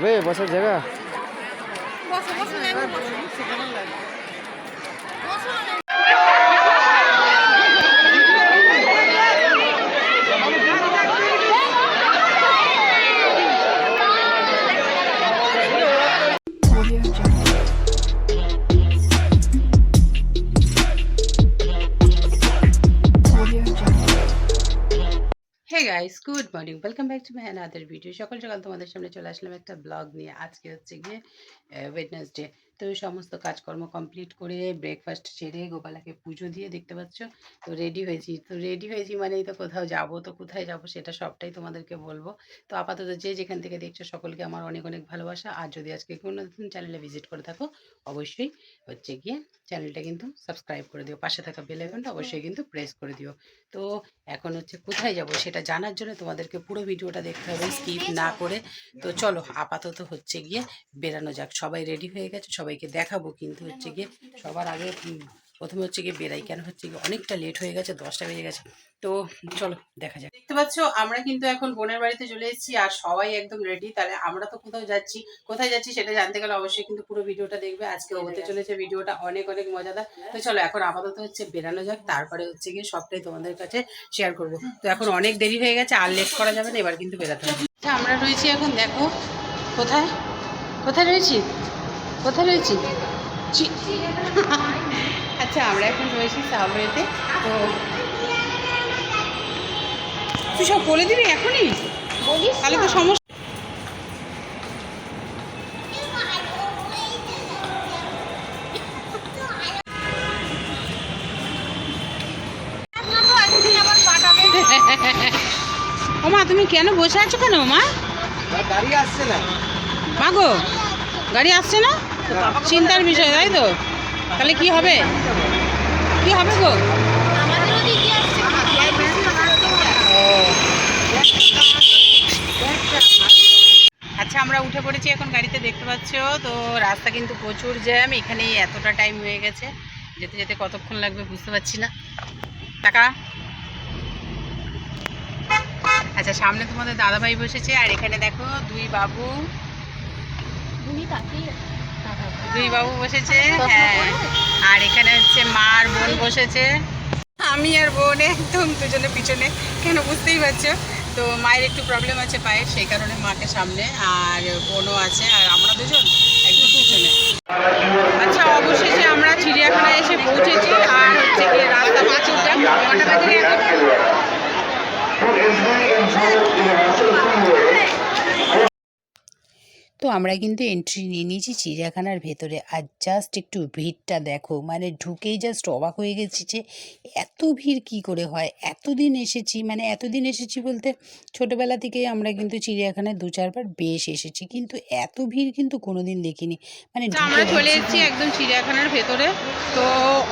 হবে বসার জায়গা guys good morning welcome back to my another video সকাল সকাল তোমাদের সামনে চলে আসলাম একটা ব্লগ নিয়ে। আজকে হচ্ছে গিয়ে ওয়েডনেসডে তো সমস্ত কাজকর্ম কমপ্লিট করে ব্রেকফাস্ট সেরে গোপালাকে পুজো দিয়ে দেখতে পাচ্ছ তো রেডি হয়েছি। তো রেডি হয়েছি মানেই তো কোথাও যাব তো কোথায় যাব সেটা সবটাই তোমাদেরকে বলব। তো আপাতত যে যেখান থেকে দেখছ সকলকে আমার অনেক অনেক ভালোবাসা। আর যদি আজকে কোনো নতুন চ্যানেলে ভিজিট করে থাকো অবশ্যই হচ্ছে গিয়ে চ্যানেলটা কিন্তু সাবস্ক্রাইব করে দিও। পাশে থাকা বেল আইকনটা অবশ্যই কিন্তু প্রেস করে দিও। তো এখন হচ্ছে কোথায় যাব সেটা জানার জন্য তোমাদেরকে পুরো ভিডিওটা দেখতে হবে স্কিপ না করে। তো চলো আপাতত হচ্ছে গিয়ে বেরানো যাক। সবাই রেডি হয়ে গেছে সবাইকে দেখাবো কিন্তু হচ্ছে গিয়ে সবার আগে প্রথমে হচ্ছে গিয়ে বেরাই। কেন হচ্ছে গিয়ে অনেকটা লেট হয়ে গেছে দশটা বেজে গেছে। তো চলো দেখা যাক। দেখতে পাচ্ছ আমরা কিন্তু এখন বোনের বাড়িতে চলে এসেছি আর সবাই একদম রেডি তাহলে আমরা তো কোথাও যাচ্ছি কোথায় যাচ্ছি সেটা জানতে গেলে অবশ্যই কিন্তু পুরো ভিডিওটা দেখবে। আজকে হতে চলেছে ভিডিওটা অনেক অনেক মজাদার। তো চলো এখন আপাতত হচ্ছে বেরানো যাক। তারপরে হচ্ছে গিয়ে সবটাই তোমাদের কাছে শেয়ার করব। তো এখন অনেক দেরি হয়ে গেছে আর লেট করা যাবে না এবার কিন্তু বেরাতে হবে। আচ্ছা আমরা রয়েছি এখন দেখো কোথায়? কোথায় রয়েছি? কোথায় রয়েছি? আচ্ছা আমরা এখন রয়েছি সাবওয়েতে। তো তুই সব বলে দিবি এখনই? তাহলে তো সমস্যা ও মা তুমি কেন বসে আছো কেন মা গাড়ি আসছে না। মা গো। গাড়ি আসছে না? চিন্তার বিষয়, তাই তো? তাহলে কি হবে? কি হবে গো? আচ্ছা আমরা উঠে পড়েছি এখন গাড়িতে, দেখতে পাচ্ছ? তো রাস্তা কিন্তু প্রচুর জ্যাম এখানেই এতটা টাইম হয়ে গেছে। যেতে যেতে কতক্ষণ লাগবে বুঝতে পারছি না। টাকা? আচ্ছা সামনে তোমাদের দাদাভাই বসেছে, আর এখানে দেখো দুই বাবু দুই বাবু বসেছে হ্যাঁ। আর এখানে হচ্ছে মা আর বোন বসেছে। আমি আর বোন একদম দুজনে পিছনে কেন বুঝতেই পারছ? তো মায়ের একটু প্রবলেম আছে পায়ের সেই কারণে মাকে সামনে আর বোনও আছে আর আমরা দুজন একদম পিছনে। আচ্ছা অবশেষে আমরা চিড়িয়াখানায় এসে পৌঁছেছি আর হচ্ছে গিয়ে রাস্তা পাঁচুরটা কটা বাজে? এখন তো আমরা কিন্তু এন্ট্রি নিয়ে নিয়েছি চিড়িয়াখানার ভেতরে। আর জাস্ট একটু ভিড়টা দেখো মানে ঢুকেই জাস্ট অবাক হয়ে গেছি যে এত ভিড় কি করে হয়? এতদিন এসেছি মানে এতদিন এসেছি বলতে ছোটোবেলা থেকেই আমরা কিন্তু চিড়িয়াখানায় দু চারবার বেশ এসেছি কিন্তু এত ভিড় কিন্তু কোনোদিন দেখিনি। মানে আমরা চলে এসেছি একদম চিড়িয়াখানার ভেতরে তো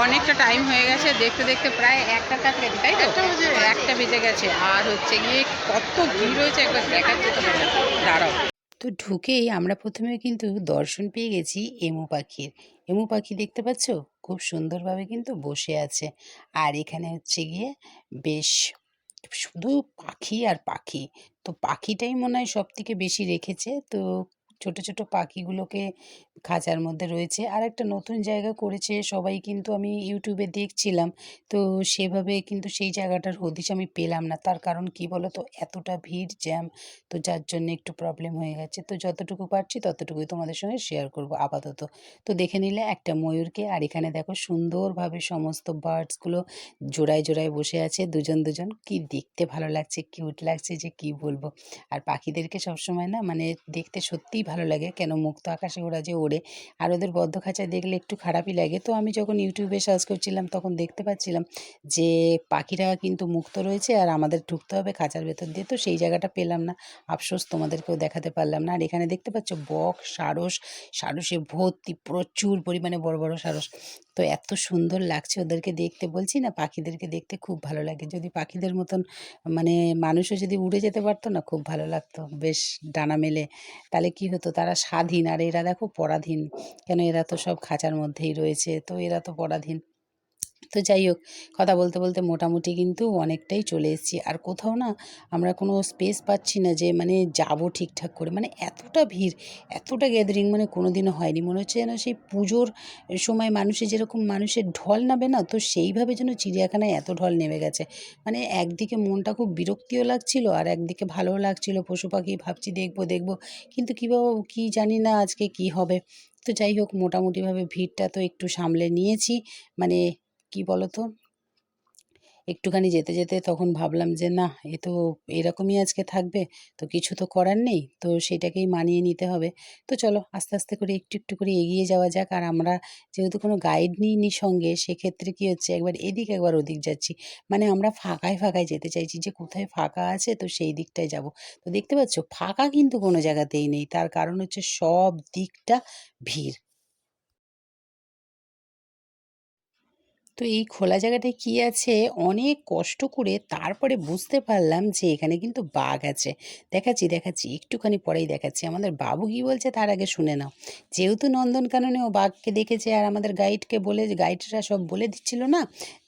অনেকটা টাইম হয়ে গেছে দেখতে দেখতে প্রায় একটা কাছাকাছি তাই তো? একটা বেজে গেছে। আর হচ্ছে গিয়ে কত ভিড় হয়েছে একবার দেখাচ্ছে তো দাঁড়াও। তো ঢুকেই আমরা প্রথমে কিন্তু দর্শন পেয়ে গেছি এমু পাখির এমু পাখি দেখতে পাচ্ছ? খুব সুন্দরভাবে কিন্তু বসে আছে। আর এখানে হচ্ছে গিয়ে বেশ শুধু পাখি আর পাখি। তো পাখিটাই মনে হয় সব থেকে বেশি রেখেছে। তো ছোট ছোট পাখিগুলোকে খাঁচার মধ্যে রয়েছে। আর একটা নতুন জায়গা করেছে সবাই কিন্তু আমি ইউটিউবে দেখছিলাম। তো সেভাবে কিন্তু সেই জায়গাটার হদিশ আমি পেলাম না। তার কারণ কি বলো তো এতটা ভিড়, জ্যাম, তো যার জন্য একটু প্রবলেম হয়ে গেছে। তো যতটুকু পারছি ততটুকুই তোমাদের সঙ্গে শেয়ার করব আপাতত। তো দেখে নিলে একটা ময়ূরকে আর এখানে দেখো সুন্দরভাবে সমস্ত বার্ডসগুলো জোড়ায় জোড়ায় বসে আছে। দুজন দুজন কি দেখতে ভালো লাগছে কিউট লাগছে যে কি বলব? আর পাখিদেরকে সবসময় না মানে দেখতে সত্যিই ভালো লাগে। কেন মুক্ত আকাশে ওরা যে ওড়ে আর ওদের বদ্ধ খাঁচায় দেখলে একটু খারাপই লাগে। তো আমি যখন ইউটিউবে সার্চ করছিলাম, তখন দেখতে পাচ্ছিলাম যে, পাখিরা কিন্তু মুক্ত রয়েছে আর আমাদের ঢুকতে হবে খাঁচার ভেতর দিয়ে। তো সেই জায়গাটা পেলাম না। আফসোস, তোমাদেরকেও দেখাতে পারলাম না। আর এখানে দেখতে পাচ্ছ বক, সারস, সারসে ভর্তি প্রচুর পরিমাণে বড় বড় সারস। তো এত সুন্দর লাগছে ওদেরকে দেখতে। বলছি না, পাখিদেরকে দেখতে খুব ভালো লাগে। যদি পাখিদের মতন মানে মানুষও যদি উড়ে যেতে পারতো না, খুব ভালো লাগতো। বেশ ডানা মেলে। তাহলে কি হতো? তারা স্বাধীন। আর এরা দেখো পরাধীন। কেন এরা তো সব খাঁচার মধ্যেই রয়েছে তো এরা তো পরাধীন। তো যাই হোক, কথা বলতে বলতে মোটামুটি কিন্তু অনেকটাই চলে এসেছি। আর কোথাও না আমরা কোনো স্পেস পাচ্ছি না যে মানে যাব ঠিকঠাক করে। মানে এতটা ভিড়, এতটা গ্যাদারিং মানে কোনো দিনও হয়নি। মনে হচ্ছে যেন সেই পুজোর সময় মানুষে যেরকম মানুষের ঢল নামে না, তো সেইভাবে যেন চিড়িয়াখানায় এত ঢল নেমে গেছে। মানে একদিকে মনটা খুব বিরক্তিও লাগছিল আর একদিকে ভালোও লাগছিল। পশু পাখি, ভাবছি দেখব দেখব। কিন্তু কীভাবে কী জানি না আজকে কি হবে। তো যাই হোক, মোটামুটিভাবে ভিড়টা তো একটু সামলে নিয়েছি। মানে কি বলো তো একটুখানি যেতে যেতে তখন ভাবলাম যে, না, এ তো এরকমই আজকে থাকবে, তো কিছু তো করার নেই, তো সেটাকেই মানিয়ে নিতে হবে। তো চলো, আস্তে আস্তে করে একটু একটু করে এগিয়ে যাওয়া যাক। আর আমরা যেহেতু কোনো গাইড নিইনি সঙ্গে, সেক্ষেত্রে কি হচ্ছে, একবার এদিক, একবার ওদিক যাচ্ছি। মানে আমরা ফাঁকায় ফাঁকায় যেতে চাইছি যে, কোথায় ফাঁকা আছে, তো সেই দিকটায় যাব। তো দেখতে পাচ্ছ, ফাঁকা কিন্তু কোনো জায়গাতেই নেই। তার কারণ হচ্ছে সব দিকটা ভিড়। তো এই খোলা জায়গাটায় কি আছে? অনেক কষ্ট করে তারপরে বুঝতে পারলাম যে এখানে কিন্তু বাঘ আছে। দেখাচ্ছি দেখাচ্ছি, একটুখানি পরেই দেখাচ্ছি। আমাদের বাবু কি বলছে তার আগে শুনে নাও। যেহেতু নন্দনকাননে ও বাঘকে দেখেছে আর আমাদের গাইডকে বলে, গাইডরা সব বলে দিচ্ছিল না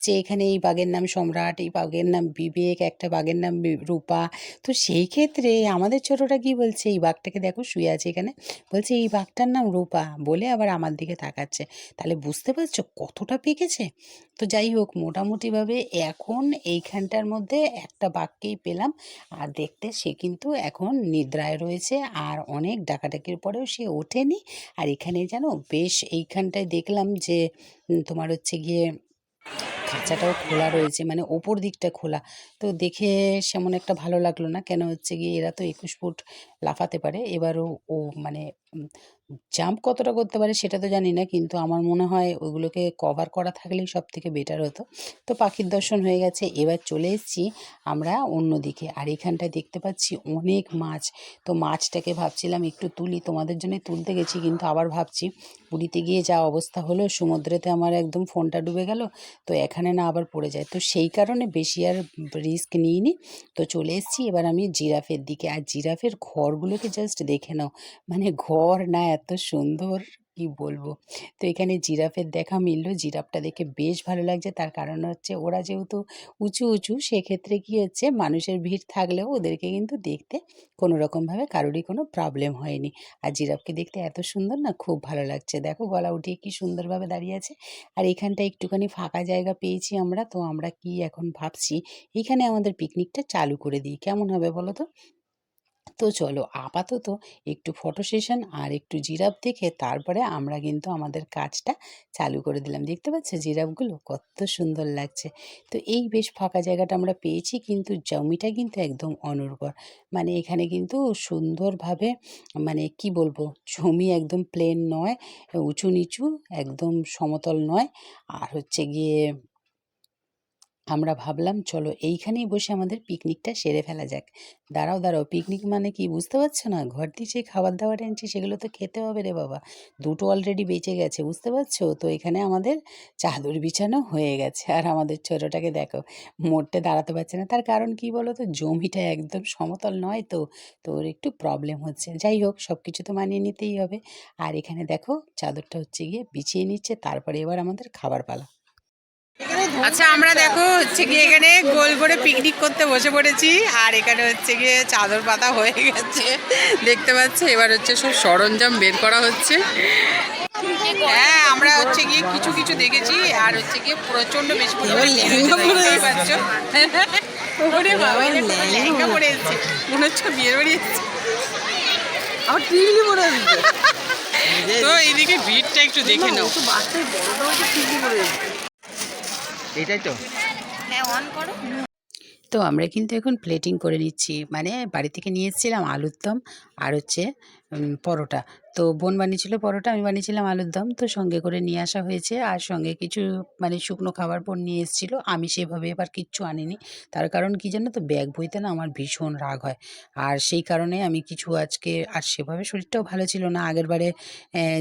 যে এখানে এই বাঘের নাম সম্রাট, এই বাঘের নাম বিবেক, একটা বাঘের নাম রূপা। তো সেই ক্ষেত্রে আমাদের ছোটটা কি বলছে? এই বাঘটাকে দেখো শুয়ে আছে এখানে। বলছে, এই বাঘটার নাম রূপা। বলে আবার আমার দিকে তাকাচ্ছে। তাহলে বুঝতে পারছ কতটা পেকেছে? তো যাই হোক, মোটামুটিভাবে এখন এইখানটার মধ্যে একটা বাঘকেই পেলাম। আর দেখতে সে কিন্তু এখন নিদ্রায় রয়েছে আর অনেক ডাকাডাকির পরেও সে ওঠেনি। আর এখানে জানো, বেশ এইখানটায় দেখলাম যে তোমার হচ্ছে গিয়ে খাঁচাটাও খোলা রয়েছে মানে ওপর দিকটা খোলা। তো দেখে সেমন একটা ভালো লাগল না, কেন হচ্ছে গিয়ে এরা তো একুশ ফুট লাফাতে পারে, এবারও ও মানে জাম্প কতটা করতে পারে সেটা তো জানি না, কিন্তু আমার মনে হয় ওগুলোকে কভার করা থাকলেই সব থেকে বেটার হতো। তো পাখির দর্শন হয়ে গেছে, এবার চলে এসেছি আমরা অন্যদিকে আর এখানটায় দেখতে পাচ্ছি অনেক মাছ। তো মাছটাকে ভাবছিলাম একটু তুলি, তোমাদের জন্যই তুলতে গেছি, কিন্তু আবার ভাবছি পুরীতে গিয়ে যা অবস্থা হলো, সমুদ্রেতে আমার একদম ফোনটা ডুবে গেল, তো এখানে না আবার পড়ে যায়। তো সেই কারণে বেশি আর রিস্ক নিইনি। তো চলে এসেছি, এবার আমি জিরাফের দিকে। আর জিরাফের ঘরগুলোকে জাস্ট দেখে নাও। মানে ঘর না এত সুন্দর, কি বলব? তো এখানে জিরাফের দেখা মিললো, জিরাফটা দেখে বেশ ভালো লাগছে। তার কারণ হচ্ছে ওরা যেহেতু উঁচু উঁচু, সেক্ষেত্রে কি হচ্ছে, মানুষের ভিড় থাকলেও ওদেরকে কিন্তু দেখতে কোনো রকমভাবে কারোরই কোনো প্রবলেম হয়নি। আর জিরাফকে দেখতে এত সুন্দর না, খুব ভালো লাগছে। দেখো গলা উঠিয়ে কি সুন্দরভাবে দাঁড়িয়ে আছে। আর এখানটা একটুখানি ফাঁকা জায়গা পেয়েছি আমরা, তো আমরা কি এখন ভাবছি, এখানে আমাদের পিকনিকটা চালু করে দিই। কেমন হবে বলো তো? তো চলো আপাতত একটু ফটো সেশন আর একটু জিরাফ দেখে তারপরে আমরা কিন্তু আমাদের কাজটা চালু করে দিলাম। দেখতে পাচ্ছ জিরাফগুলো কত সুন্দর লাগছে। তো এই বেশ ফাঁকা জায়গাটা আমরা পেয়েছি কিন্তু জমিটা কিন্তু একদম অনুর্বর মানে এখানে কিন্তু সুন্দরভাবে মানে কি বলব, জমি একদম প্লেন নয়, উঁচু নিচু, একদম সমতল নয়। আর হচ্ছে গিয়ে আমরা ভাবলাম, চলো এইখানেই বসে আমাদের পিকনিকটা সেরে ফেলা যাক। দাঁড়াও দাঁড়াও পিকনিক মানে কি বুঝতে পারছ না? ঘর দিয়ে যে খাবার দাবার এনেছি, সেগুলো তো খেতে হবে রে বাবা। দুটো অলরেডি বেঁচে গেছে, বুঝতে পারছ? তো এখানে আমাদের চাদর বিছানো হয়ে গেছে। আর আমাদের ছোটোটাকে দেখো, মোড়তে দাঁড়াতে পারছে না। তার কারণ কি বলো তো জমিটা একদম সমতল নয় তো তো ওর একটু প্রবলেম হচ্ছে। যাই হোক সব কিছু তো মানিয়ে নিতেই হবে। আর এখানে দেখো, চাদরটা হচ্ছে গিয়ে বিছিয়ে নিচ্ছে। তারপরে এবার আমাদের খাবার পালা। আচ্ছা আমরা দেখো হচ্ছে গিয়ে এখানে গোল করে পিকনিক করতে বসে পড়েছি আর এখানে হচ্ছে গিয়ে চাদর পাতা হয়ে গেছে। দেখতে পাচ্ছি এবার হচ্ছে সব সরঞ্জাম বের করা হচ্ছে। হ্যাঁ আমরা হচ্ছে গিয়ে কিছু কিছু দেখেছি আর হচ্ছে গিয়ে প্রচণ্ড বেশি। ওরে বাবা লেহেঙ্গা পরে এসেছে। মনে হচ্ছে বিয়ের বাড়ি এসেছে। আমার টিকলি পরে তো এইদিকে ভিড়টা একটু দেখে নাও। বাচ্চাই বড়টা টিকলি পরে এইটাই তো। হ্যাঁ অন করো। তো আমরা কিন্তু এখন প্লেটিং করে নিচ্ছি। মানে বাড়ি থেকে নিয়ে এসেছিলাম আলুর দম আর হচ্ছে পরোটা। তো বোন বানিয়েছিল পরোটা, আমি বানিয়েছিলাম আলুর দম। তো সঙ্গে করে নিয়ে আসা হয়েছে। আর সঙ্গে কিছু মানে শুকনো খাবার বোন নিয়ে এসেছিল। আমি সেভাবে এবার কিচ্ছু আনিনি। তার কারণ কি জানো তো, ব্যাগ বইতে না আমার ভীষণ রাগ হয়। আর সেই কারণে আমি কিছু আজকে, আর সেভাবে শরীরটাও ভালো ছিল না। আগের বারে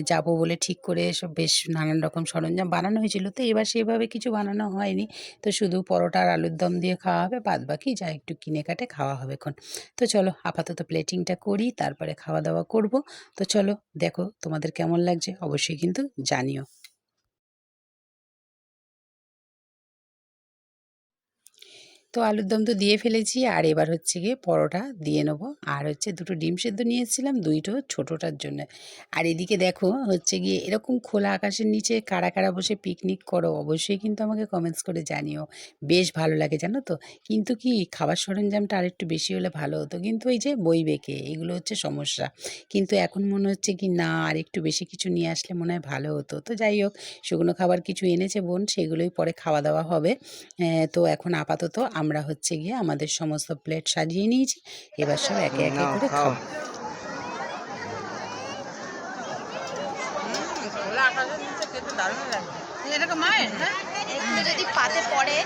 যাব বলে ঠিক করে সব বেশ নানান রকম সরঞ্জাম বানানো হয়েছিল। তো এবার সেভাবে কিছু বানানো হয়নি। তো শুধু পরোটা আর আলুর দম দিয়ে খাওয়া হবে। বাদ বাকি যা একটু কিনে কাটে খাওয়া হবে এখন। তো চলো আপাতত প্লেটিংটা করি। তারপরে খাওয়া দাওয়া করব। তো চলো দেখো তোমাদের কেমন লাগছে অবশ্যই কিন্তু জানিও। তো আলুর দম তো দিয়ে ফেলেছি। আর এবার হচ্ছে গিয়ে পরোটা দিয়ে নেব। আর হচ্ছে দুটো ডিম সেদ্ধ নিয়ে এসেছিলাম দুইটো ছোটোটার জন্য। আর এদিকে দেখো হচ্ছে গিয়ে এরকম খোলা আকাশের নিচে কারা কারা বসে পিকনিক করো, অবশ্যই কিন্তু আমাকে কমেন্টস করে জানিও। বেশ ভালো লাগে, জানো তো? কিন্তু কি খাবার সরঞ্জামটা আরেকটু বেশি হলে ভালো হতো? কিন্তু এই যে বই বেঁকে, এগুলো হচ্ছে সমস্যা। কিন্তু এখন মনে হচ্ছে কি না, আর একটু বেশি কিছু নিয়ে আসলে মনে হয় ভালো হতো। তো যাই হোক, শুকনো খাবার কিছু এনেছে বোন, সেগুলোই পরে খাওয়া দাওয়া হবে। তো এখন আপাতত আমরা হচ্ছে গিয়ে আমাদের সমস্ত প্লেট সাজিয়ে নিয়েছি। এবার সব একে একে করে খাব। যদি পাতে পড়ে।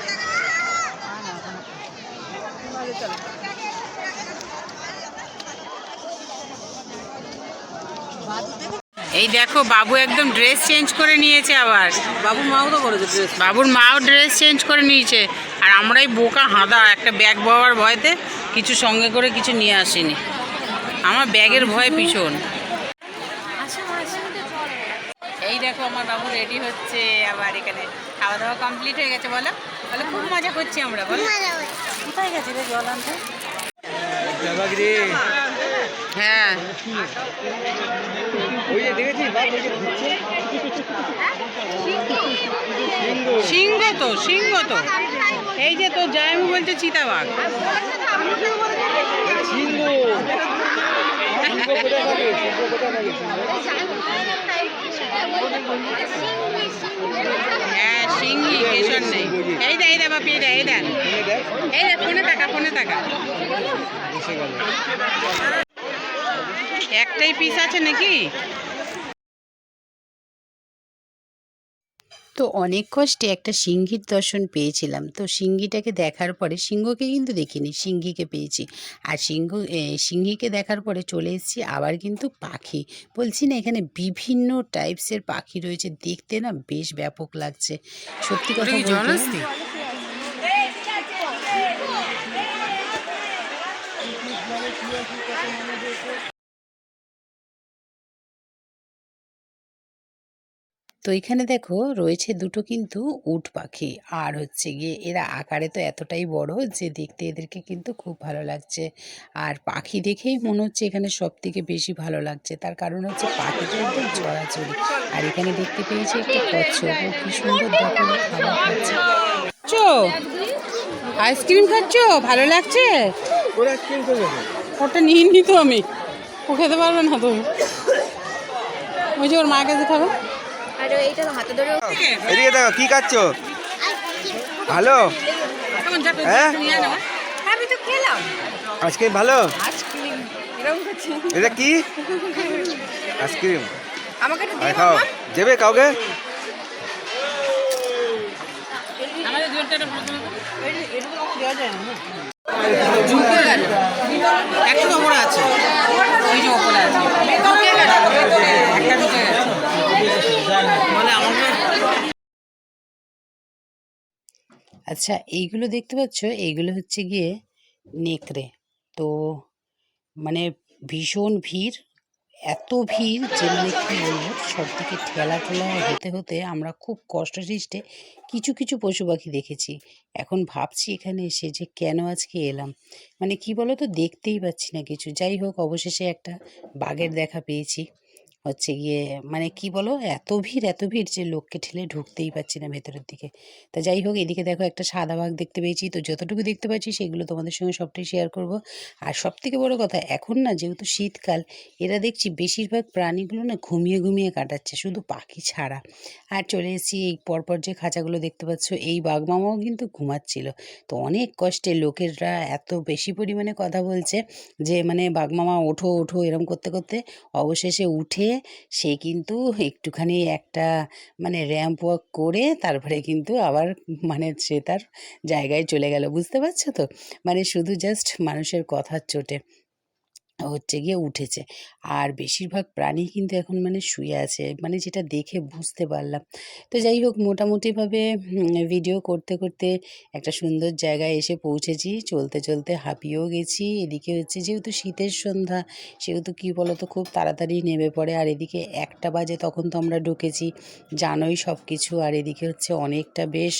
এই দেখো বাবু একদম ড্রেস চেঞ্জ করে নিয়েছে আবার। বাবু মাও তো করেছে ড্রেস বাবুর মাও ড্রেস চেঞ্জ করে নিয়েছে। আমরাই বোকা হাঁদা একটা ব্যাগ বাবার ভয়তে কিছু সঙ্গে করে কিছু নিয়ে আসিনি। আমার ব্যাগের ভয় ভীষণ এই দেখো আমার বাবু রেডি হচ্ছে আবার এখানে খাওয়া দাওয়া কমপ্লিট হয়ে গেছে বলো। বলো খুব মজা করছি আমরা বলো। কোথায় গেছে রে জল আনতে? হ্যাঁ। সিংহ তো সিংহ তো। এই যে তোর জায়মু বলছে চিতাবাঘ। হ্যাঁ এই এই দে এই এই ফোনে ফোনে একটাই পিস আছে নাকি? তো অনেক কষ্টে একটা সিংহীর দর্শন পেয়েছিলাম। তো সিংহীটাকে দেখার পরে সিংহকে কিন্তু দেখিনি সিংহীকে পেয়েছি। আর সিংহ সিংহীকে দেখার পরে চলে এসেছি আবার কিন্তু পাখি। বলছি না এখানে বিভিন্ন টাইপসের পাখি রয়েছে দেখতে না বেশ ব্যাপক লাগছে। সত্যি কথা বলতে তো এখানে দেখো রয়েছে দুটো কিন্তু উট পাখি। আর হচ্ছে গিয়ে এরা আকারে তো এতটাই বড় যে দেখতে এদেরকে কিন্তু খুব ভালো লাগছে। আর পাখি দেখেই মনে হচ্ছে এখানে সব থেকে বেশি ভালো লাগছে। তার কারণ হচ্ছে পাখিটা একদম চড়াচড়ি। আর এখানে দেখতে পেয়েছি একটা কচ্ছপ। ও কি সুন্দর দেখো খাবার খাচ্ছে। আইসক্রিম খাচ্ছ? ভালো লাগছে? ওটা নিয়ে নি তো আমি। ও খেতে পারবে না তুমি। ওই যে ওর মায়ের কাছে খাবে। আর এইটা হাতে ধরে এদিকে দেখো কি খাচ্ছ? ভালো? হ্যাঁ? আমি তো খেলাম। আইসক্রিম ভালো? এটা কি? আইসক্রিম। আমাকে দেবে কাউকে আমাদের দুজনটা একটা প্রথমে ওপরে আছে। ওই যে ওপরে আছে। একটা ঢুকে গেছে মানে আমাকে আচ্ছা এইগুলো দেখতে পাচ্ছ? এইগুলো হচ্ছে গিয়ে নেকড়ে। তো মানে ভীষণ ভিড়। এত ভিড় যে মানে কী বলব সব দিকে ঠেলা ঠেলা হতে হতে আমরা খুব কষ্ট সৃষ্টে কিছু কিছু পশু পাখি দেখেছি। এখন ভাবছি এখানে এসে যে কেন আজকে এলাম? মানে কি বলো তো দেখতেই পাচ্ছি না কিছু। যাই হোক, অবশেষে একটা বাঘের দেখা পেয়েছি। হচ্ছে গিয়ে মানে কি বলো? এত ভিড় এত ভিড় যে লোককে ঠেলে ঢুকতেই পাচ্ছি না ভেতরের দিকে। তা যাই হোক, এদিকে দেখো একটা সাদা বাঘ দেখতে পেয়েছি। তো যতটুকু দেখতে পাচ্ছি সেগুলো তোমাদের সঙ্গে সবটাই শেয়ার করব। আর সব থেকে বড়ো কথা, এখন না যেহেতু শীতকাল, এরা দেখছি বেশিরভাগ প্রাণীগুলো না ঘুমিয়ে ঘুমিয়ে কাটাচ্ছে, শুধু পাখি ছাড়া। আর চলে এসেছি এই পরপর যে খাঁচাগুলো দেখতে পাচ্ছ, এই বাঘ মামাও কিন্তু ঘুমাচ্ছিল। তো অনেক কষ্টে লোকেরা এত বেশি পরিমাণে কথা বলছে যে মানে বাঘ মামা ওঠো ওঠো, এরম করতে করতে অবশেষে উঠে সে কিন্তু একটুখানি একটা মানে র্যাম্প ওয়াক করে তারপরে কিন্তু আবার মানে সে তার জায়গায় চলে গেল। বুঝতে পারছ তো? মানে শুধু জাস্ট মানুষের কথার চোটে। হচ্ছে গিয়ে উঠেছে। আর বেশিরভাগ প্রাণী কিন্তু এখন মানে শুয়ে আছে মানে যেটা দেখে বুঝতে পারলাম। তো যাই হোক মোটামুটিভাবে ভিডিও করতে করতে একটা সুন্দর জায়গায় এসে পৌঁছেছি। চলতে চলতে হাঁপিয়েও গেছি। এদিকে হচ্ছে যেহেতু শীতের সন্ধ্যা সেহেতু কী বলতো খুব তাড়াতাড়ি নেমে পড়ে। আর এদিকে একটা বাজে তখন তো আমরা ঢুকেছি জানোই সব কিছু আর এদিকে হচ্ছে অনেকটা বেশ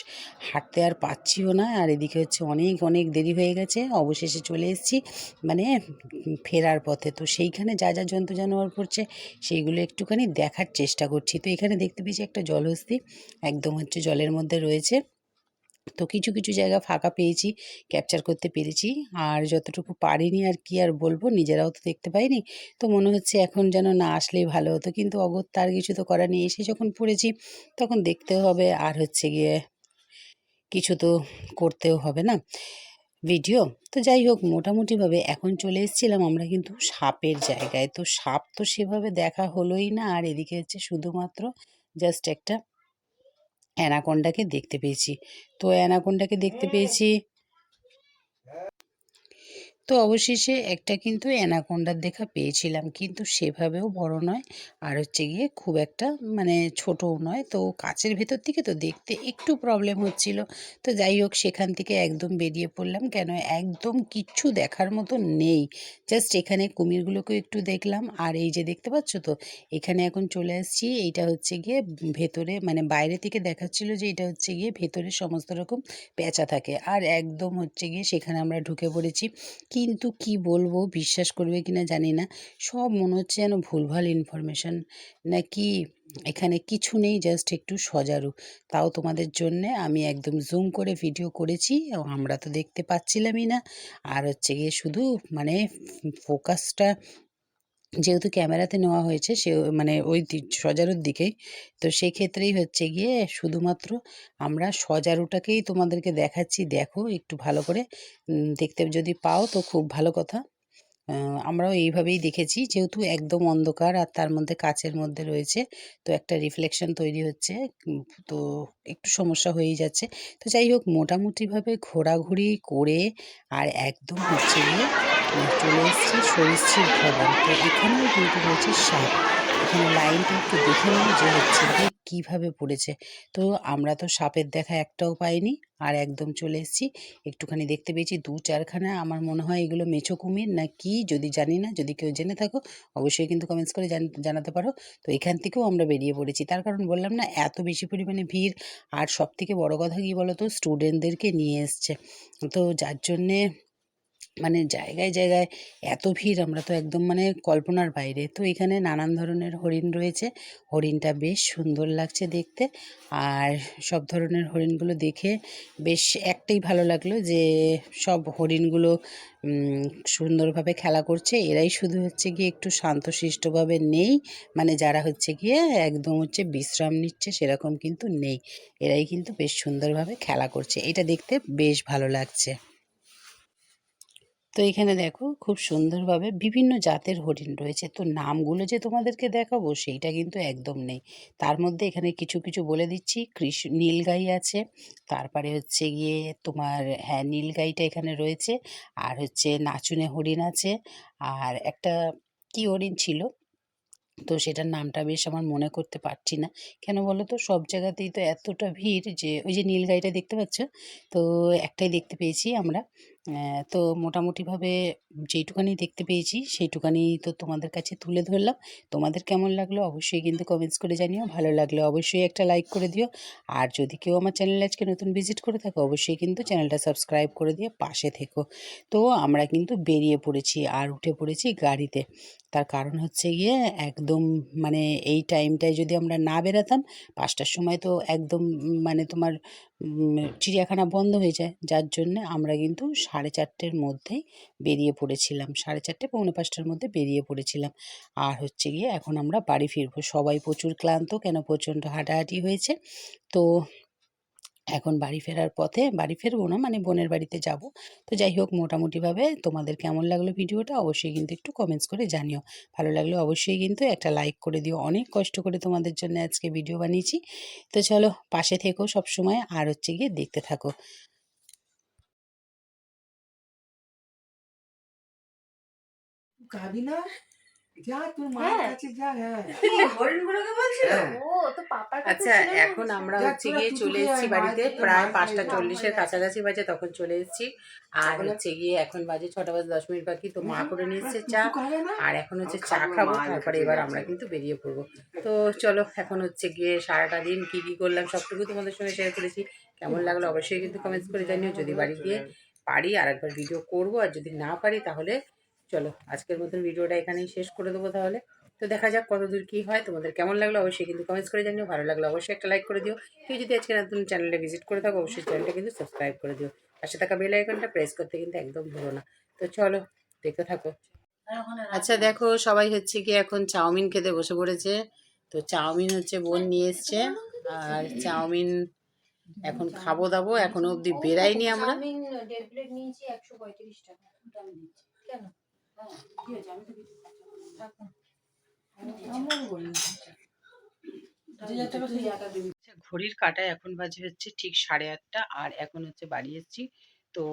হাঁটতে আর পাচ্ছিও না। আর এদিকে হচ্ছে অনেক অনেক দেরি হয়ে গেছে। অবশেষে চলে এসেছি। মানে উম, ফেরার পথে। তো সেইখানে যা যা জন্তু জানোয়ার পড়ছে, সেইগুলো একটুখানি দেখার চেষ্টা করছি। তো এখানে দেখতে পেয়েছি একটা জলহস্তি, একদম হচ্ছে জলের মধ্যে রয়েছে। তো কিছু কিছু জায়গা ফাঁকা পেয়েছি ক্যাপচার করতে পেরেছি। আর যতটুকু পারিনি আর কি আর বলব, নিজেরাও তো দেখতে পাইনি। তো মনে হচ্ছে এখন যেন না আসলেই ভালো হতো। কিন্তু অগত্যা আর কিছু তো করার নেই। এসে যখন পড়েছি, তখন দেখতেও হবে। আর হচ্ছে গিয়ে কিছু তো করতেও হবে না। ভিডিও। তো যাই হোক মোটামুটিভাবে এখন চলে এসেছিলাম আমরা কিন্তু সাপের জায়গায়। তো সাপ তো সেভাবে দেখা হলোই না। আর এদিকে হচ্ছে শুধুমাত্র জাস্ট একটা অ্যানাকোন্ডাকে দেখতে পেয়েছি। তো অ্যানাকোন্ডাকে দেখতে পেয়েছি তো অবশেষে একটা কিন্তু অ্যানাকোন্ডার দেখা পেয়েছিলাম। কিন্তু সেভাবেও বড় নয়। আর হচ্ছে গিয়ে খুব একটা মানে ছোটও নয়। তো কাচের ভেতর থেকে তো দেখতে একটু প্রবলেম হচ্ছিল। তো যাই হোক, সেখান থেকে একদম বেরিয়ে পড়লাম। কেন একদম কিচ্ছু দেখার মতো নেই। জাস্ট এখানে কুমিরগুলোকেও একটু দেখলাম। আর এই যে দেখতে পাচ্ছ তো, এখানে এখন চলে আসছি। এইটা হচ্ছে গিয়ে ভেতরে মানে বাইরে থেকে দেখাচ্ছিল যে এটা হচ্ছে গিয়ে ভেতরে সমস্ত রকম পেঁচা থাকে। আর একদম হচ্ছে গিয়ে সেখানে আমরা ঢুকে পড়েছি। কিন্তু কি বলব? বিশ্বাস করবে কি না জানি না। সব মনে হচ্ছে যেন ভুলভাল ইনফরমেশান নাকি এখানে কিছু নেই জাস্ট একটু সজারু। তাও তোমাদের জন্যে আমি একদম জুম করে ভিডিও করেছি আমরা তো দেখতে পাচ্ছিলামই না। আর হচ্ছে গিয়ে শুধু মানে ফোকাসটা যেহেতু ক্যামেরাতে নেওয়া হয়েছে, সে মানে ওই সজারুর দিকেই। তো সেই ক্ষেত্রেই হচ্ছে গিয়ে শুধুমাত্র আমরা সজারুটাকেই তোমাদেরকে দেখাচ্ছি, দেখো একটু ভালো করে। দেখতে যদি পাও তো খুব ভালো কথা। আমরাও এইভাবেই দেখেছি, যেহেতু একদম অন্ধকার আর তার মধ্যে কাচের মধ্যে রয়েছে, তো একটা রিফ্লেকশন তৈরি হচ্ছে। তো একটু সমস্যা হয়েই যাচ্ছে। তো যাই হোক, মোটামুটিভাবে ঘোরাঘুরি করে আর একদম হচ্ছে গিয়ে চলে এসেছি সরিষির ভবন। তো এখানেও কিন্তু রয়েছে সাপ। এখানে লাইনটা একটু দেখে নিই যে হচ্ছে গিয়ে কীভাবে পড়েছে। তো আমরা তো সাপের দেখা একটাও পাইনি, আর একদম চলে এসেছি। একটুখানি দেখতে পেয়েছি, দু চারখানা আমার মনে হয় এগুলো মেছো কুমির না কি, যদি জানি না, যদি কেউ জেনে থাকো, অবশ্যই কিন্তু কমেন্টস করে জান- জানাতে পারো। তো এখান থেকেও আমরা বেরিয়ে পড়েছি। তার কারণ বললাম না, এত বেশি পরিমাণে ভিড়, আর সব থেকে বড় কথা কী বলো তো স্টুডেন্টদেরকে নিয়ে এসছে। তো যার জন্যে মানে জায়গায় জায়গায় এত ভিড়, আমরা তো একদম মানে কল্পনার বাইরে। তো এখানে নানান ধরনের হরিণ রয়েছে। হরিণটা বেশ সুন্দর লাগছে দেখতে। আর সব ধরনের হরিণগুলো দেখে বেশ একটাই ভালো লাগল যে, সব হরিণগুলো সুন্দরভাবে খেলা করছে। এরাই শুধু হচ্ছে গিয়ে একটু শান্তশিষ্টভাবে নেই। মানে যারা হচ্ছে গিয়ে একদম হচ্ছে বিশ্রাম নিচ্ছে, সেরকম কিন্তু নেই। এরাই কিন্তু বেশ সুন্দরভাবে খেলা করছে। এটা দেখতে বেশ ভালো লাগছে। তো এখানে দেখো, খুব সুন্দরভাবে বিভিন্ন জাতের হরিণ রয়েছে। তো নামগুলো যে তোমাদেরকে দেখাবো, সেইটা কিন্তু একদম নেই। তার মধ্যে এখানে কিছু কিছু বলে দিচ্ছি। কৃষ্ণ নীলগাই আছে। তারপরে হচ্ছে গিয়ে তোমার হ্যাঁ নীলগাইটা এখানে রয়েছে। আর হচ্ছে নাচুনে হরিণ আছে। আর একটা কি হরিণ ছিল? তো সেটার নামটা বেশ আমার মনে করতে পারছি না। কেন বলো তো? সব জায়গাতেই তো এতটা ভিড় যে, ওই যে নীলগাইটা দেখতে পাচ্ছ? তো একটাই দেখতে পেয়েছি আমরা। তো মোটামুটিভাবে যেইটুখানি দেখতে পেয়েছি সেইটুখানি তো তোমাদের কাছে তুলে ধরলাম। তোমাদের কেমন লাগল অবশ্যই কিন্তু কমেন্টস করে জানিও। ভালো লাগলে অবশ্যই একটা লাইক করে দিও। আর যদি কেউ আমার চ্যানেল আজকে নতুন ভিজিট করে থাকো, অবশ্যই কিন্তু চ্যানেলটা সাবস্ক্রাইব করে দিয়ে পাশে থেকো। তো আমরা কিন্তু বেরিয়ে পড়েছি আর উঠে পড়েছি গাড়িতে। তার কারণ হচ্ছে গিয়ে একদম মানে এই টাইমটায় যদি আমরা না বেরাতাম, পাঁচটার সময় তো একদম মানে তোমার চিড়িয়াখানা বন্ধ হয়ে যায়। যার জন্যে আমরা কিন্তু সাড়ে চারটের মধ্যেই বেরিয়ে পড়েছিলাম। সাড়ে চারটে, পৌনে পাঁচটার মধ্যে বেরিয়ে পড়েছিলাম। আর হচ্ছে গিয়ে এখন আমরা বাড়ি ফিরবো। সবাই প্রচুর ক্লান্ত, কেন প্রচণ্ড হাঁটাহাঁটি হয়েছে। তো এখন বাড়ি ফেরার পথে, বাড়ি ফেরবো না মানে বোনের বাড়িতে যাব। তো যাই হোক মোটামুটিভাবে তোমাদের কেমন লাগল ভিডিওটা অবশ্যই কিন্তু একটু কমেন্টস করে জানিও। ভালো লাগলে অবশ্যই কিন্তু একটা লাইক করে দিও। অনেক কষ্ট করে তোমাদের জন্য আজকে ভিডিও বানিয়েছি। তো চলো, পাশে থেকো সবসময়। আর হচ্ছে গিয়ে দেখতে থাকো। খাবি হ্যাঁ। হ্যাঁ। হ্যাঁ। আচ্ছা এখন আমরা হচ্ছে গিয়ে চলে এসেছি বাড়িতে প্রায় পাঁচটা চল্লিশের কাছাকাছি বাজে তখন চলে এসেছি। আর হচ্ছে গিয়ে এখন বাজে ছটা বাজে দশ মিনিট বাকি তো মা করে নিয়ে এসছে চা? আর এখন হচ্ছে চা খাব, খাব তারপরে এবার আমরা কিন্তু বেরিয়ে পড়ব। তো চলো এখন হচ্ছে গিয়ে সারাটা দিন কি কি করলাম সবটুকু তোমাদের সঙ্গে শেয়ার করেছি। কেমন লাগল অবশ্যই কিন্তু কমেন্টস করে জানিও। যদি বাড়ি গিয়ে পারি আর একবার ভিডিও করব আর যদি না পারি তাহলে চলো, আজকের মতন ভিডিওটা এখানেই শেষ করে দেবো তাহলে। তো দেখা যাক কতদূর কী হয়, তোমাদের কেমন লাগল? অবশ্যই কিন্তু কমেন্টস করে জানিও, ভালো লাগল অবশ্যই একটা লাইক করে দিও। কেউ যদি আজকে নতুন চ্যানেলে ভিজিট করে থাকো, অবশ্যই চ্যানেলটা কিন্তু সাবস্ক্রাইব করে দিও। পাশে থাকা বেল আইকনটা প্রেস করতে কিন্তু একদম ভুলো না। তো চলো, দেখতে থাকো। আচ্ছা দেখো, সবাই হচ্ছে কি এখন চাউমিন খেতে বসে পড়েছে। তো চাউমিন হচ্ছে বোন নিয়ে এসছে। আর চাউমিন এখন খাব দাবো, এখনও অবধি বেরাইনি আমরা। একশো পঁয়ত্রিশ টাকা। কেন? আচ্ছা, ঘড়ির কাটায় এখন বাজে হচ্ছে ঠিক সাড়ে আটটা আর এখন হচ্ছে বাড়ি তো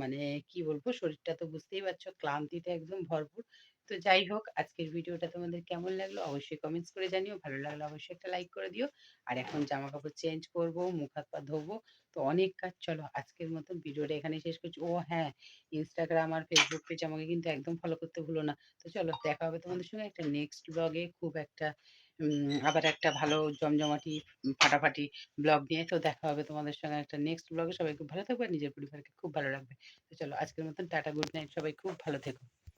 মানে কি বলব শরীরটা তো বুঝতেই পারছ ক্লান্তিতে একদম ভরপুর। তো যাই হোক আজকের ভিডিওটা তোমাদের কেমন লাগল অবশ্যই কমেন্টস করে জানিও ভালো লাগল অবশ্যই একটা লাইক করে দিও। আর এখন জামা কাপড় চেঞ্জ করব মুখ হাত পা ধোবো তো অনেক কাজ, চলো আজকের মতন ভিডিওটা এখানে শেষ করছি। ও হ্যাঁ ইনস্টাগ্রাম আর ফেসবুক পেজ আমাকে কিন্তু একদম ফলো করতে ভুলো না। তো চলো দেখা হবে তোমাদের সঙ্গে একটা নেক্সট ব্লগে খুব একটা আবার একটা ভালো জমজমাটি, ফাটাফাটি ব্লগ নিয়ে। তো দেখা হবে তোমাদের সঙ্গে একটা নেক্সট ব্লগে সবাই খুব ভালো থাকবে আর নিজের পরিবারকে খুব ভালো রাখবে। তো চলো আজকের মতন টাটা গুড নাইট সবাই খুব ভালো থেকো।